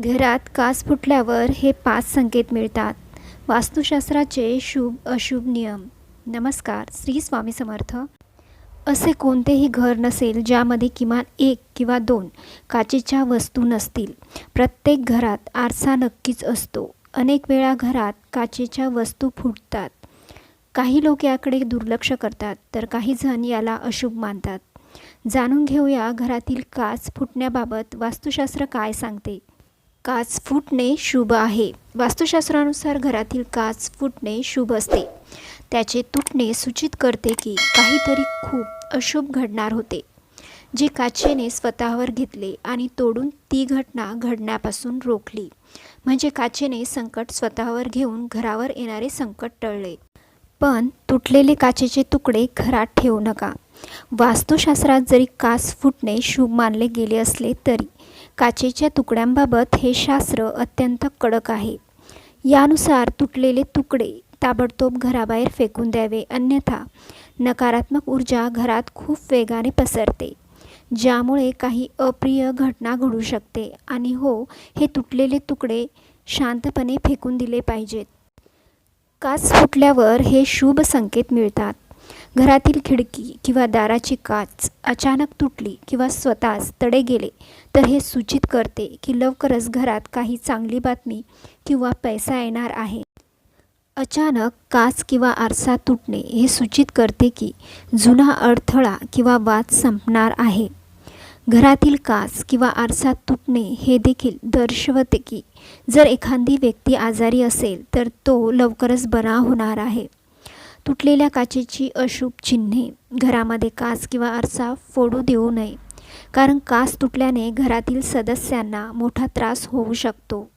घरात काच फुटल्यावर हे पाच संकेत मिळतात. वास्तुशास्त्राचे शुभ अशुभ नियम. नमस्कार श्री स्वामी समर्थ. असे कोणतेही घर नसेल ज्यामध्ये किमान एक किंवा दोन काचेच्या वस्तू नसतील. प्रत्येक घरात आरसा नक्कीच असतो. अनेक वेळा घरात काचेच्या वस्तू फुटतात. काही लोक याकडे दुर्लक्ष करतात तर काही जण याला अशुभ मानतात. जाणून घेऊया घरातील काच फुटण्याबाबत वास्तुशास्त्र काय सांगते. काच फुटणे शुभ आहे. वास्तुशास्त्रानुसार घरातील काच फुटणे शुभ असते. त्याचे तुटणे सूचित करते की काहीतरी खूप अशुभ घडणार होते. जे काचेने स्वतःवर घेतले आणि तोडून ती घटना घडण्यापासून रोखली. म्हणजे काचेने संकट स्वतःवर घेऊन घरावर येणारे संकट टळले. पण तुटलेले काचेचे तुकडे घरात ठेवू नका. वास्तुशास्त्रात जरी काच फुटणे शुभ मानले गेले असले तरी काचेच्या तुकड्यांबाबत हे शास्त्र अत्यंत कडक आहे. यानुसार तुटलेले तुकडे ताबडतोब घराबाहेर फेकून द्यावे अन्यथा नकारात्मक ऊर्जा घरात खूप वेगाने पसरते ज्यामुळे काही अप्रिय घटना घडू शकते. आणि हो हे तुटलेले तुकडे शांतपणे फेकून दिले पाहिजेत. काच फुटल्यावर हे शुभ संकेत मिळतात. घरातील खिडकी किंवा दाराची काच अचानक तुटली किंवा स्वतःच तडे गेले तर हे सूचित करते की लवकरच घरात काही चांगली बातमी किंवा पैसा येणार आहे. अचानक काच किंवा आरसा तुटणे हे सूचित करते की जुना अडथळा किंवा वाद संपणार आहे. घरातील काच किंवा आरसा तुटणे हे देखील दर्शवते की जर एखादी व्यक्ती आजारी असेल तर तो लवकरच बरा होणार आहे. तुटलेल्या काचेची अशुभ चिन्हे घरामध्ये कास किंवा आरसा फोडू देऊ नये कारण कास तुटल्याने घरातील सदस्यांना मोठा त्रास होऊ शकतो.